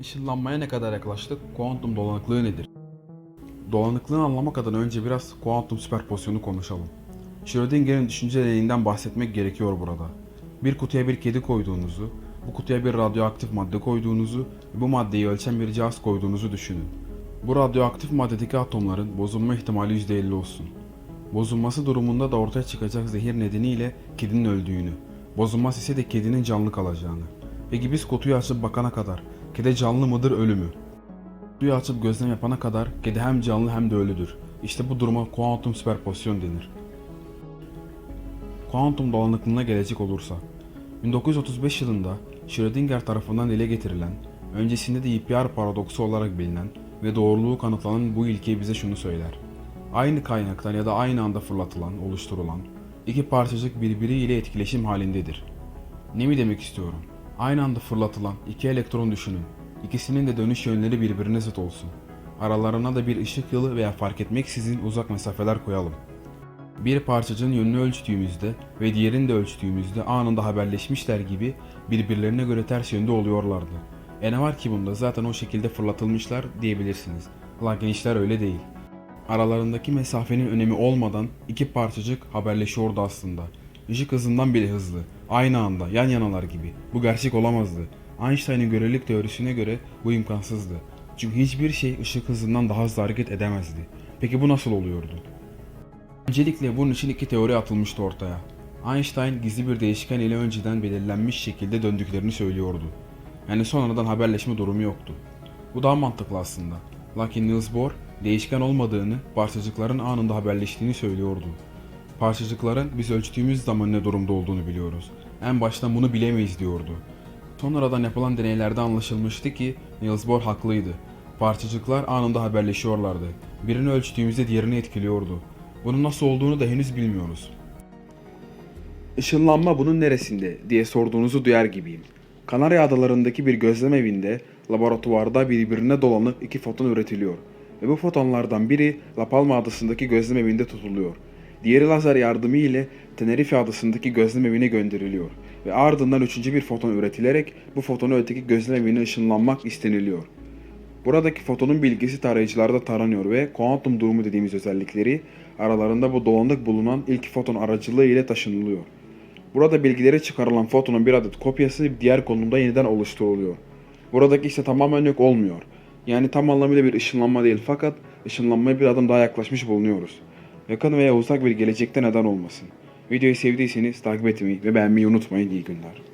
Işınlanmaya ne kadar yaklaştık? Kuantum dolanıklığı nedir? Dolanıklığını anlamak adına önce biraz kuantum süperpozisyonu konuşalım. Schrödinger'in düşünce deliğinden bahsetmek gerekiyor burada. Bir kutuya bir kedi koyduğunuzu, bu kutuya bir radyoaktif madde koyduğunuzu ve bu maddeyi ölçen bir cihaz koyduğunuzu düşünün. Bu radyoaktif maddedeki atomların bozulma ihtimali %50 olsun. Bozulması durumunda da ortaya çıkacak zehir nedeniyle kedinin öldüğünü, bozulmaz ise de kedinin canlı kalacağını. Peki biz kutuyu açıp bakana kadar kedi canlı mıdır ölü mü? Kutuyu açıp gözlem yapana kadar kedi hem canlı hem de ölüdür. İşte bu duruma kuantum süperpozisyon denir. Kuantum dolanıklığına gelecek olursa, 1935 yılında Schrödinger tarafından dile getirilen, öncesinde de EPR paradoksu olarak bilinen ve doğruluğu kanıtlanan bu ilke bize şunu söyler. Aynı kaynaktan ya da aynı anda fırlatılan, oluşturulan iki parçacık birbiriyle etkileşim halindedir. Ne mi demek istiyorum? Aynı anda fırlatılan iki elektron düşünün. İkisinin de dönüş yönleri birbirine zıt olsun. Aralarına da bir ışık yılı veya fark etmeksizin uzak mesafeler koyalım. Bir parçacığın yönünü ölçtüğümüzde ve diğerini de ölçtüğümüzde anında haberleşmişler gibi birbirlerine göre ters yönde oluyorlardı. E ne var ki bunda zaten o şekilde fırlatılmışlar diyebilirsiniz. Lakin işler öyle değil. Aralarındaki mesafenin önemi olmadan iki parçacık haberleşiyordu aslında. Işık hızından bile hızlı. Aynı anda, yan yanalar gibi. Bu gerçek olamazdı. Einstein'ın görelilik teorisine göre bu imkansızdı. Çünkü hiçbir şey ışık hızından daha hızlı hareket edemezdi. Peki bu nasıl oluyordu? Öncelikle bunun için iki teori atılmıştı ortaya. Einstein gizli bir değişken ile önceden belirlenmiş şekilde döndüklerini söylüyordu. Yani sonradan haberleşme durumu yoktu. Bu daha mantıklı aslında. Lakin Niels Bohr değişken olmadığını, parçacıkların anında haberleştiğini söylüyordu. Parçacıkların biz ölçtüğümüz zaman ne durumda olduğunu biliyoruz. En baştan bunu bilemeyiz diyordu. Sonradan yapılan deneylerde anlaşılmıştı ki Niels Bohr haklıydı. Parçacıklar anında haberleşiyorlardı. Birini ölçtüğümüzde diğerini etkiliyordu. Bunun nasıl olduğunu da henüz bilmiyoruz. Işınlanma bunun neresinde diye sorduğunuzu duyar gibiyim. Kanarya Adaları'ndaki bir gözlem evinde laboratuvarda birbirine dolanık iki foton üretiliyor. Ve bu fotonlardan biri La Palma Adası'ndaki gözlem evinde tutuluyor. Diğeri lazer yardımı ile Tenerife Adası'ndaki gözlem evine gönderiliyor. Ve ardından üçüncü bir foton üretilerek bu fotonu öteki gözlem evine ışınlanmak isteniliyor. Buradaki fotonun bilgisi tarayıcılarda taranıyor ve kuantum durumu dediğimiz özellikleri aralarında bu dolanık bulunan ilk foton aracılığı ile taşınılıyor. Burada bilgileri çıkarılan fotonun bir adet kopyası diğer konumda yeniden oluşturuluyor. Buradaki ise tamamen yok olmuyor. Yani tam anlamıyla bir ışınlanma değil fakat ışınlanmaya bir adım daha yaklaşmış bulunuyoruz. Yakın veya uzak bir gelecekte neden olmasın. Videoyu sevdiyseniz takip etmeyi ve beğenmeyi unutmayın. İyi günler.